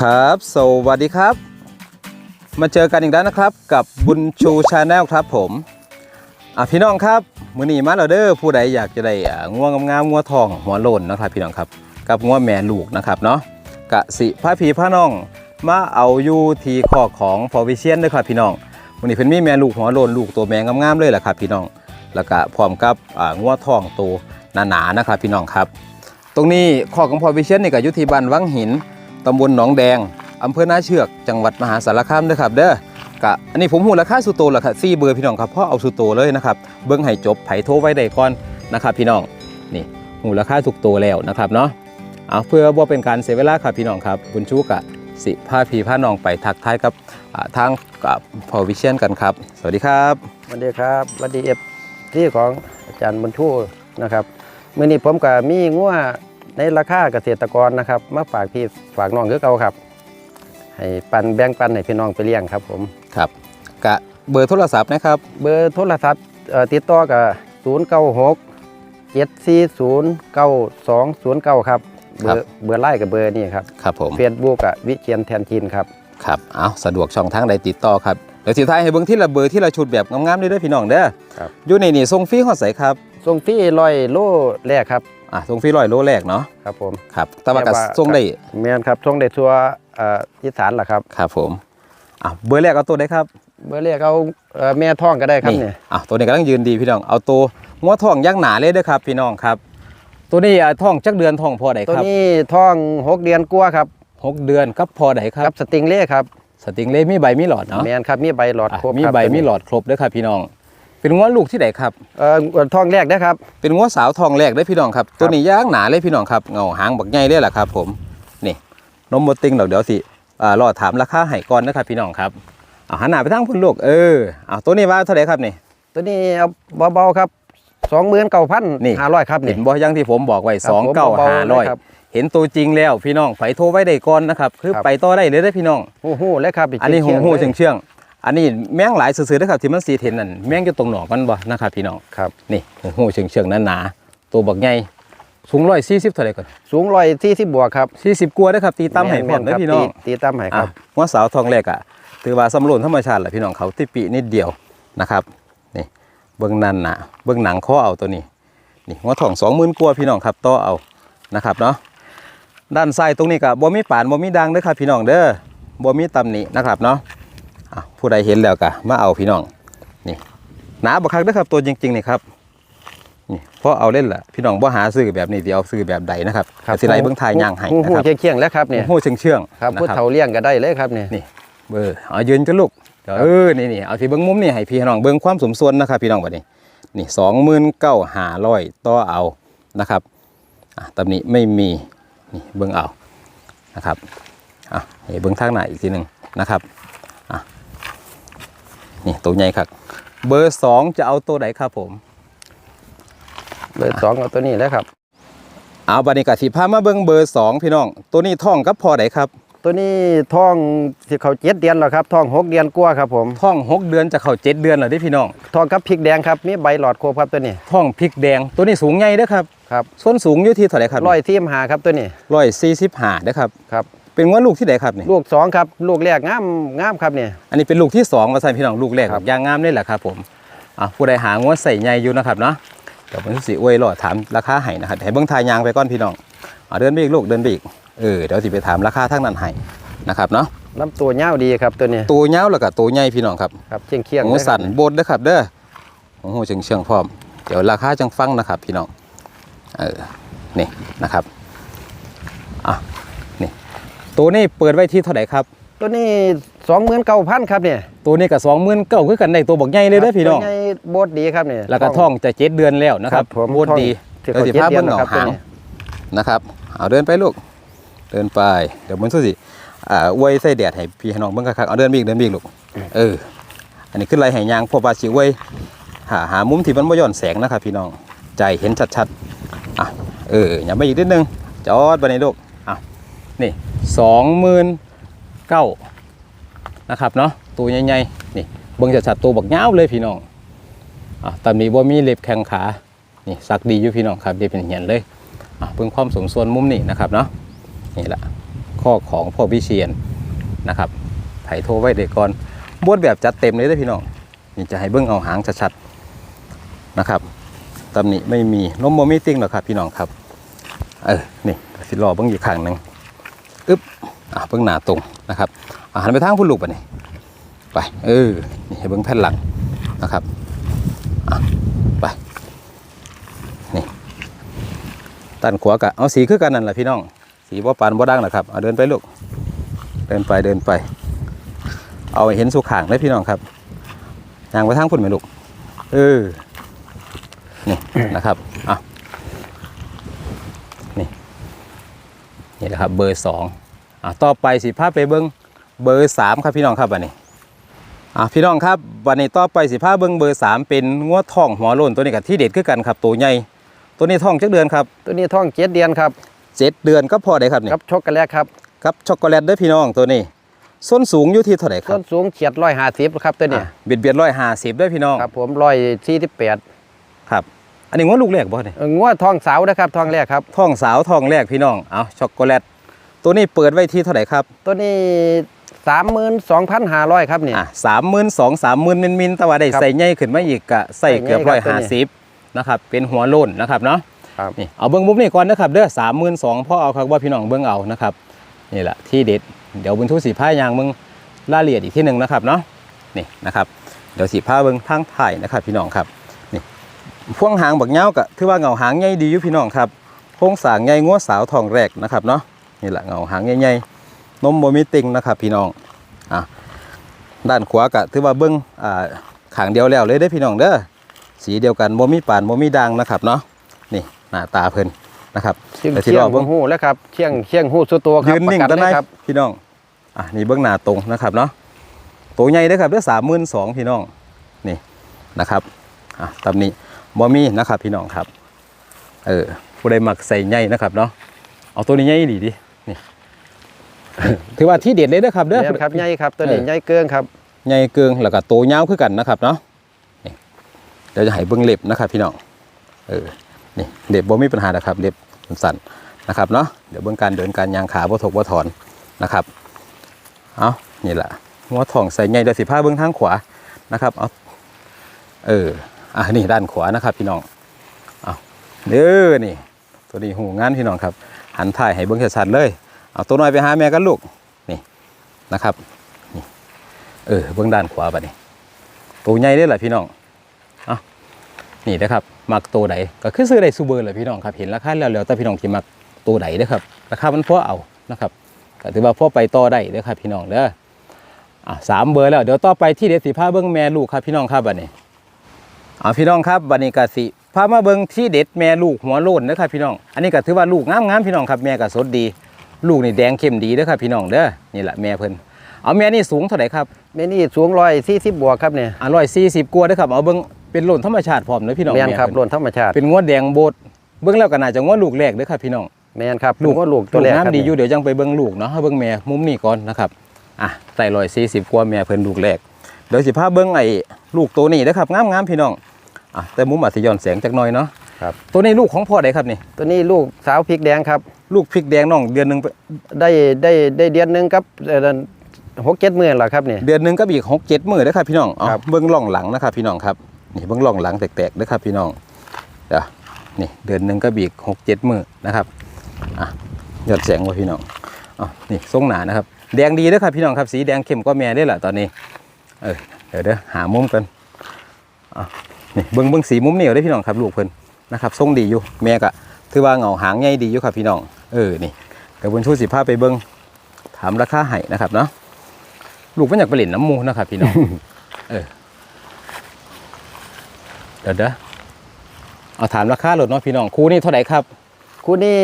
ครับ สวัสดีครับ มาเจอกันอีกแล้วนะครับ กับบุญชูชาแนลครับผมอะพี่น้องครับมือนีมาแล้วเด้อผู้ใดอยากจะได้อ่าง่วงงามง่วงทองหัวโลนนะครับ พี่น้องครับ กับง่วงแม่ลูกนะครับเนาะกะสิพระพีพระน้อง มาเอาอยู่ที่คอของพอวิเชียนเด้อครับพี่น้องวันนี้เพิ่นมีแม่ลูกหัวโลนลูกตัวแม่งามๆเลยแหละครับ พี่น้องแล้วก็พร้อมกับอ่าง่วงทองตัวหนาๆนะครับ พี่น้องครับ ตรงนี้คอของพอวิเชียนนี่ก็อยู่ที่บ้านวังหิน ตำบลหนองแดงอำเภอนาเชือก จังหวัดมหาสารคามเด้อครับ เด้อกะอันนี้ผมหูราคาสุโตแล้วครับซี่เบอร์พี่น้องครับพ่อเอาสุโตเลยนะครับเบิ้งให้จบไผโทรไว้ได้ก่อนนะครับ พี่น้องนี่หูราคาสุกโตแล้วนะครับเนาะเอาเพื่อบ่เป็นการเสียเวลาครับพี่น้องครับบุญชูกะสิพาพี่พาน้องไปทักทายกับทางกับพอวิเชียนกันครับ สวัสดีครับสวัสดีครับสวัสดีเอฟที่ของอาจารย์บุญชูนะครับเมื่อนี้ผมก็มีงัว ในราคาเกษตรกรนะครับมาฝากพี่ฝากน้องคือเก่าครับ ให้ปันแบ่งปันให้พี่น้องไปเลี้ยงครับผมครับกะเบอร์โทรศัพท์นะครับ เบอร์โทรศัพท์เอ่อติดต่อกับ0 9 6 7 4 0 9 2 0 9 ครับ เบอร์เบอร์ไล่กับเบอร์นี่ครับครับผมเฟซบุ๊กกับวิเชียนแทนจินครับครับเอาสะดวกช่องทางใดติดต่อครับเดี๋ยวสิท้ายให้เบิ่งที่ละเบอร์ที่ละชุดแบบงามๆเลยเด้อพี่น้องเด้อครับอยู่ในนี่ส่งฟรีฮอดใสครับส่งฟรีลอยโลแรกครับ อะส่งฟรีร้อยโลแรกเนาะครับผมครับแต่ว่าก็แต่ว่าส่งได้แมนครับส่งได้ทั่วเอ่ออีสานล่ะครับครับผมอะเบอร์แรกเอาตัวได้ครับ เบอร์เรียกเอาเอ่อแม่ท้องก็ได้ครับเนี่ยอะตัวนี้กำลังยืนดีพี่น้องเอาตัวงัวทองย่างหนาเลยเด้อครับ พี่น้องครับ ตัวนี้อะทองจักเดือนทองพอใดตัวครับนี้ท้องหกเดือนกว่าครับหกเดือนกับพอใดครักับบสติงเล่ครับสติงเล่มีใบมีหลอดเนาะแมนครับมีใบหลอดอะครบมีครับใบมีหลอดครบเด้อครับพี่น้อง เป็นงัวลูกที่ไหนครับเอ่อท้องแรกนะครับ เป็นงัวสาวทองแรกได้อพี่น้องครับ ตัวนี้ย่างหนาเลยพี่น้องครับเงาหางบักใหญ่เลยแหละครับ ผมนี่นมบดติงดอกเดี๋ยวสิอ่ารอถามราคาให้ก่อนนะครับพี่น้องครับเอาหันหน้าไปทางพุ่นลูกเออเอาตัวนี้ว่าเท่าไหร่ครับนี่ ตัวนี้เอาเบาๆครับสองหมื่นเก้าพันนี่ห้าร้อยครับเห็นี่นบ่อยังที่ผมบอกไว้ครับสองเก้าผมเบาๆห้าร้อยเลยครับเห็นตัวจริงแล้วพี่น้องไผโทรไว้ได้ก่อนนะครับ คือครับไปต่อได้เลยได้อพี่น้องหูหูเลยครับอันนี้หูเชียงๆหูลเชื่องเชื่องๆ อันนี้แมงหลายซื่อๆนะครับที่มันสีเห็นนั่นแมงอยู่ตรงหนอกมันบ่นะครับพี่น้องครับนี่หูหูเชื่องเชื่องๆหนาๆตัวบักใหญ่สูงร้อยสี่สิบเท่าไหร่ก่อนสูงร้อยสี่สิบบวกครับสี่สิบกว่าเด้อครับตีตั้มให้พร้อมแนเด้อครับพี่น้องตีตีตั้มให้ครับอะหัวสาวทองแรกอะถือว่าสำรวจธรรมชาติแหละพี่น้องเขาที่ปีนิดเดียวนะครับนี่เบื้องนั่นนะเบื้องหนังข้อเอาตัวนี้นี่หัวทองสองหมื่นกว่าพี่น้องครับต่อเอานะครับเนาะด้านซ้ายตรงนี้ก็บ่มีป่านบ่มีดังเด้อครับพี่น้องเด้อบ่มีตำหนินะครับเนาะอะ ผู้ใดเห็นแล้วก็มาเอาพี่น้องนี่หนาบักคักเด้อครับตัวจริงๆนี่ครับนี่เพราะเอาเล่นล่ะพี่น้องบ่หาซื้อแบบนี้เดี๋ยวเอาซื้อแบบใดนะครับสิไลเบิ่งทายย่างให้หูนะหูครับเคียงๆแล้วครับเนี่ยโอ้โหเชื่องๆครับนะผู้เฒ่าเลี้ยงก็ได้เลยครับเนี่ยนี่เบอร์เอายืนกันลูกเออนี่นี่เอาที่เบิ้งมุมนี่ให้พี่น้องเบิ้งความสมส่วนนะครับ พี่น้องบัดนี้นี่สองหมื่นเก้าหาร้อยต่อเอานะครับอะตำหนิไม่มีนี่เบิ้งเอานะครับอะให้เบิ้งทางหน้าอีกทีหนึ่งนะครับอะ นี่ตัวใหญ่ครับเบอร์สองจะเอาตัวไหนครับผม เบอร์สองเอาตัวนี้แล้วครับ เอาบัดนี้กะสิพามาเบิ้งเบอร์สองพี่น้อง ตัวนี้ท่องกับพอไหนครับ ตัวนี้ท้องสิเขาเจ็ดเดือนแล้วครับท้องหกเดือนกว่าครับผมท่องหกเดือนจะเข้าเจ็ดเดือนแล้วเด้พี่น้องทองกับพริกแดงครับมีใบหลอดโครบครับตัวนี้ท่องพริกแดงตัวนี้สูงใหญ่เด้อครับครับส้นสูงอยู่ที่เท่าไหร่ครับร้อยที่มหาครับตัวนี้ร้อยสี่สิบห้านะครับครับ เป็นว่าลูกที่ไหนครับนี่ลูกสองครับ ลูกแรกงามงามครับเนี่ยอันนี้เป็นลูกที่สองมาใส่พี่น้องลูกแรกครับยางงามนี่แหละครับผมอะผู้ใดหางวใส่ใหญ่อยู่นะครับเนาะเดี๋ยวผมสิอวยรอถามราคาให้นะครับให้เบิ้งทายยางไปก่อนพี่น้องอะเดินไปอีกลูกเดินไปอีกเออเดี๋ยวสิไปถามราคาทั้งนั้นให้นะครับเนาะลำตัวเงาวดีครับตัวนี้ตัวเงาวแล้วก็ตัวใหญ่พี่น้องครับครับเชียงเคียงหูสั่นโบดเด้อครับ เด้อโอ้โหเชิงเชิงๆพร้อม เดี๋ยวราคาจังฟังนะครับ พี่น้องเออนี่นะครับอะนี่ ตัวนี้เปิดไว้ที่เท่าไหร่ครับ ตัวนี้สองหมื่นเก้าพันครับเนี่ยตัวนี้ก็สองหมื่นเก้าคือกันในตัวบักใหญ่เลยเด้อพี่น้องตัวใหญ่โบดดีครับเนี่ยแล้วก็ท่องจะเจ็ดเดือนแล้วนะครับผมโบดดีที่เดี๋ยวเขาสิเจ็ดพาเดือเบิ่นงแล้วเหงาครับตัวหางนี้นะครับเอาเดินไปลูกเดินไปเดี๋ยวมันสู้สิอ่าอวยใส่แดดให้พี่ให้น้องเบิ่งคักๆเอาเดินไปอีกเดินไปอีกลูกเออ อันนี้ขึ้นไรให้ยางพวกบาสิอวยหาหามุมที่มันบ่ย้อนแสงนะครับพี่น้องใจเห็นชัดๆอะเอออย่าไปอีกนิดนึงจอดไปในลูกอะนี่ สองหมื่นเก้านะครับเนาะตัวใหญ่ๆนี่เบิ่งชัดๆตัวบักยาวเลยพี่น้องอะตอนนี้บ่มีเล็บแข้งขานี่สักดีอยู่พี่น้องครับเดี๋ยวเป็นเหียนเลยอะเพิ่งความสมส่วนมุมนี่นะครับเนาะนี่แหละข้อของพ่อพิเชียนนะครับไถโทรไว้เด็กก่อนบวดแบบจัดเต็มเลยเด้อพี่น้องนี่จะให้เบิ้งเอาหางชัดๆนะครับตำหนิไม่มีนมโมมิติ้งหรอกครับพี่น้องครับเออนี่สิรอเบิ้งอยู่ข้างหนึ่ง อึ๊บอะเบิ้งหน้าตรงนะครับอะหันไปทางพุ่นลูกไปนี่ไปเออนี่ให้เบิ้งแผ่นหลังนะครับอะไปนี่ตันขวากะเอาสีคือกันนั่นแหละพี่น้อง สีบ่ปานบ่ดังนะครับเอาเดินไปลูกเดินไปเดินไป เอาเห็นสุขางได้พี่น้องครับยางไปทางพุ่นไหมลูกเออนี่นะครับอะ นี่แหละครับเบอร์สองอะต่อไปสิพาไปเบิ้งเบอร์สามครับพี่น้องครับวันนี้อะพี่น้องครับวันนี้ต่อไปสิพาเบิ้งเบอร์สามเป็นงวดทองหัวโล้นตัวนี้กับที่เด็ดคือกันครับตัวใหญ่ตัวนี้ทองจักเดือนครับตัวนี้ท้องเจ็ดเดือนครับเจ็ดเดือนก็พอได้ครับนี่กับช็อกโกแลตครับครับช็อกโกแลตเด้วยพี่น้องตัวนี้ส้นสูงอยู่ที่เท่าไหร่คส่รัวบนสูงเฉียดร้อยห้าสิบครับตัวนี้อะเบียดเบียดร้อยห้าสิบด้วยพี่น้องครับผมร้อยสี่สิบแปดครับ อันนี้งวดลูกแรกบ่เนี่ยงวดท้องสาวนะครับท้องแรกครับท้องสาวท้องแรกพี่น้องเอาช็อกโกแลตตัวนี้เปิดไว้ที่เท่าไหร่ครับ ตัวนี้สามหมื่นสองพันห้าร้อยครับนี่อะสามหมื่นสองสามหมื่นมินมินแต่ว่าได้ครับใส่ใหญ่ขึ้นมาอีกกะใส่เกือบใส่ร้อยใหญ่ครัห้าบตัวสินี้บนะครับเป็นหัวโล้นนะครับเนาะครับนี่เอาเบิ้งมุมนี้ก่อนนะครับเด้อสามหมื่นสองพ่อเอาครับว่าพี่น้องเบิ้งเอานะครับนี่แหละที่เด็ดเดี๋ยวบรรทุกสีผ้ายางมึงรายละเอียดอีกที่หนึ่งนะครับเนาะนี่นะครับเดี๋ยวสีผ้าเบิ้งทางถ่ายนะครับพี่น้องครับนี่ พ่วงหางบักเงากะถือว่าเงาหางใหญ่ดีอยู่พี่น้องครับโครงสร้างใหญ่งัวสาวทองแรกนะครับเนาะนี่แหละเงาหางใหญ่ๆนมโมมิติงนะครับพี่น้องอะด้านขวากะถือว่าเบิ้งอ่าขางเดียวแล้วเลยได้อพี่น้องเด้อสีเดียวกันโมมีปานโมมีดังนะครับเนาะนี่หน้าตาเพิ่นนะครับเชียงแต่ที่เชียรงอเบิ่งหูแล้วครับเชียงเชียงหูสุดตัวครับยืนนิ่งประตะกัไนเลยครับพี่น้องอะนี่เบื้องหน้าตรงนะครับเนาะตัวใหญ่เด้อครับเด้อสามหมื่นสองพี่น้องนี่นะครับอะตำนี้ บอมี่นะครับพี่น้องครับ เออผู้ใดมักใส่ใหญ่นะครับเนาะเอาตัวนี้ใหญ่ดีดินี่ถือว่าที่เด็ดเลยเด้อครับเด้อเรียนครับใหญ่ครับตัวนี้เออใหญ่เกินครับใหญ่เกิงแล้วก็โตวยาวคือกันนะครับเนาะนี่เดี๋ยวจะให้เบิ้งเล็บนะครับ พี่น้องเออนี่เล็บบ่มีปัญหานะครับเล็บสั้นๆนะครับเนาะเดี๋ยวเบื้องการเดินการยางขาบ่ถกบ่ถอนนะครับเอานี่แหละหัวทองใส่ใหญ่เดี๋ยวสิผ้าเบื้องทางขวานะครับเอาเออ อะนี่ด้านขวานะครับพี่น้องเอาเด้อนี่ ตัวนี้หูงานพี่น้องครับ หันถ่ายให้เบื้องชัดๆเลยเอาตัวน้อยไปหาแม่กันลูกนี่นะครับนี่เออเบื้องด้านขวาบัดนี้ตัวใหญ่ได้แหละพี่น้องเอานี่นะครับมักตัวใดก็คือซื้อได้ซูเบอร์เลยพี่น้องครับเห็นราคาแล้วแล้วแต่พี่น้องที่มักตัวใดเด้ครับราคามันพอเอานะครับก็ถือว่าพอไปต่อได้เด้อครับพี่น้องเด้ออะสามเบอร์แล้วเดี๋ยวต่อไปที่เด็ดสีผ้าเบิ้องแม่ลูกครับพี่น้องครับบัดนี้ อ่าพี่น้องครับบัดนี้ก็สิพามาเบิ้งที่เด็ดแม่ลูกหัวโล้นเด้อครับพี่น้อง อันนี้ก็ถือว่าลูกงามๆพี่น้องครับแม่ก็สดดี ลูกนี่แดงเข้มดีเด้อครับพี่น้องเด้อนี่แหละแม่เพิ่นเอาแม่นี่สูงเท่าไหร่ครับเมนี่สูงร้อยสี่สิบบวกครับเนี่ยอร่อยสี่สิบกว่าเด้อครับเอาเบิ้งเป็นโล้นธรรมชาติพร้อมเด้อพี่น้องแมนครับแม่โลนธรรมชาติเพิ่นเป็นงวดแดงโบดเบิ้งแล้วก็น่าจะงวดลูกแรกเด้อครับพี่น้องแมนครับลูลูกกว่าลูกตัวแรกลูครับน้ำดีอยู่เดี๋ยวจังไปเบิ้งลูกเนาะให้เบิ้งแม่มุมนี้ก่อนนะครับอะใส่รอยสี่สิบกว่าแม่เพิ่นลูกแรกเดี๋ยวสิพาเบิ้งไอ้ลูกตัวนี้นะครับงามงามๆพี่น้อง อะแต่มุมอาจจะย้อนแสงจักหน่อยเนาะครับ ตัวนี้ลูกของพ่อใดครับนี่ ตัวนี้ลูกสาวพริกแดงครับ ลูกพริกแดงน้องเดือนหนึ่งไปได้ได้ได้เดือนหนึงครับเอ่อหกเจ็ดหมื่นหรอครับเนี่ยเดือนหนึ่งก็อีกหกเจ็ดมื้อเด้อครับพี่น้องเอาครับเบิ้งล่องหลังนะครับพี่น้องครับนี่เบิ้งล่องหลังแตกๆเด้อครับพี่น้องเดี๋ยวนี่เดือนหนึ่งก็อีกหกเจ็ดมื้อนะครับอะยอดแสงว่าพี่น้องอ๋อนี่ทรงหนานะครับแดงดีเด้อครับพี่น้องครับสีแดงเข้มก็แม่ได้อละตอนนี้เออเดี๋ยวเด้อหามุมกันอะ นี่เบิ้งเบิ้งสีมุมนี่เอาได้อพี่น้องครับลูกเพิ่นนะครับทรงดีอยู่แม่ก็ถือว่าเหงาหางใหญ่ดีอยู่ครับพี่น้องเออนี่เดี๋ยวบนชูสิภาพไปเบิ้งถามราคาให้นะครับเนาะลูกมันอยากไปเล่นน้ำมูนะครับพี่น้องเออเดี๋ยวเด้อเอาถามราคาโหลดเนาะพี่น้องคู่นี่เท่าไหร่ครับคู่นี้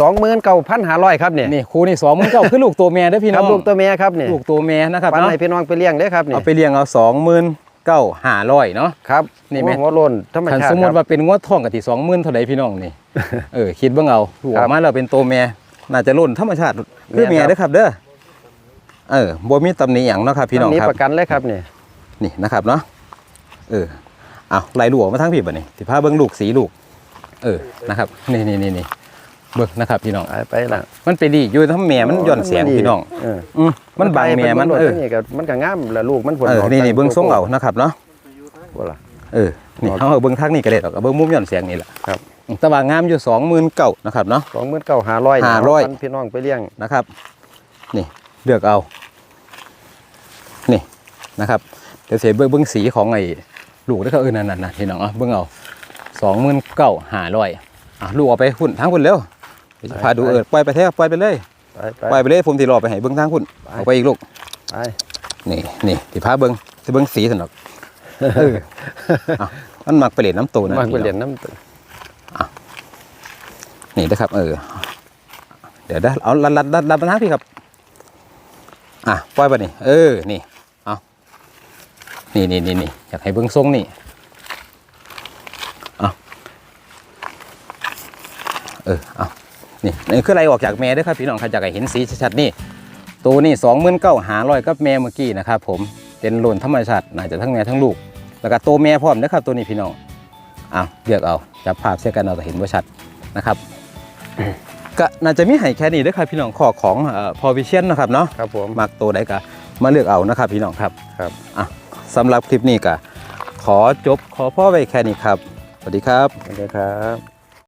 สองหมื่นเก้าพันห้าร้อยครับเนี่ยนี่คู่นี่สองหมื่นเก้าคือลูกตัวแม่เด้อพี่คน้รัอบงลูกตัวเมียครับเนี่ยลูกตัวแม่นะครับปันเนาะให้พี่น้องไปเลี้ยงได้อครับเนี่ยเอาไปเลี้ยงเอาสองหมื่น เก้าห้าร้อยเนาะ ครับนี่แม่หัวโลนธรรมคันชาสติมมครัติบว่าเป็นงวดทองกับที่สองหมื่นเท่าไรพี่น้องนี่ เออคิดเบ้างเอาลูกอครัอบกมาเราเป็นตัวแม่น่าจะรุ่นธรรมชาติคือแม่แม่ครับ เด้อครับเด้อเออบ่มีตำหนิหยังเนาะครับพี่น้องอันี้ครับ ประกันเลยครับเนี่ยนี่นะครับเนาะเออเอาไล่ลูกออกมาทั้งพี่บัดนี้สิพาเบิ่งลูกสีลูก เออนะครับ นี่นี่นี่นี่ เบิ่งนะครับพี่น้องไปไปละมันไปดีอยู่ทั้งแม่มันย่อนเสียงพี่น้องเอออืมมันบางแม่มันไปเออนี่ก็มันก็งามแล้วลูกมันผลเออนี่นี่เบิ่งทรงเอานะครับเนาะบ่ล่ะเออนี่อ๋อเฮาเอาเบิ่งทางนี้ก็ได้ดอกเอาเบิ่งมุมย่อนเสียงนี่แหละครับแต่ว่างามอยู่29,000นะครับเนาะสองหมื่นเก้าห้าร้อย500พี่น้องไปเลี้ยงนะครับ นี่เลือกเอา นี่นะครับเดี๋ยวเสียเบิ่งเบิ่งสีของไอ้ลูกได้อครับเออนั่นนั่นๆพี่น้องเอาเบิ่งเอา29,500อะลูกเอาไปหุ่นทางหุ่นเร็วเดี๋ยวจะ พาดูเออปล่อยไปเถอะปล่อยไปเลยไปไปปล่อยไปเลยผมสิรอไปให้เบิ่งทางหุ่นไปเอาไปอีกลูกไปนี่นี่ที่พาเบิ้งที่เบิ้งสีสนอกเออเอามันมักไปเล่นน้ำตูนะมันไปพี่เรียนน้องน้ำนี่นะครับ เออ เดี๋ยวได้เอาลัดลัดลัดลัดมาทางพี่ครับ อะปล่อยไปนี่เออนี่เอานี่นี่นี่นี่อยากให้เบิ้งทรงนี่เอาเออเอา นี่นี่คืออะไรออกจากแม่เด้วยครับพี่น้องใครจะให้เห็นสีชัดๆนี่ตัวนี่สองหมื่นเก้าหาร้อยกับแม่เมื่อกี้นะครับผมเป็นโลนธรรมชาติน่าจะทั้งแม่ทั้งลูก แล้วก็ตัวแม่พร้อมนะครับตัวนี้พี่น้องเอาเลือกเอาจับภาพเสียกันเอาแต่เห็นว่าชัดนะครับก็น่าจะมีให้แค่นี้เด้วยครับพี่น้องขอของพอวิเชียนนะครับเนาะครับผมมักตัวใดก็มาเลือกเอานะครับพี่น้องครับครับอะสำหรับคลิปนี้ก็ขอจบขอพ่อไว้แค่นี้ครับ สวัสดีครับ สวัสดีครับ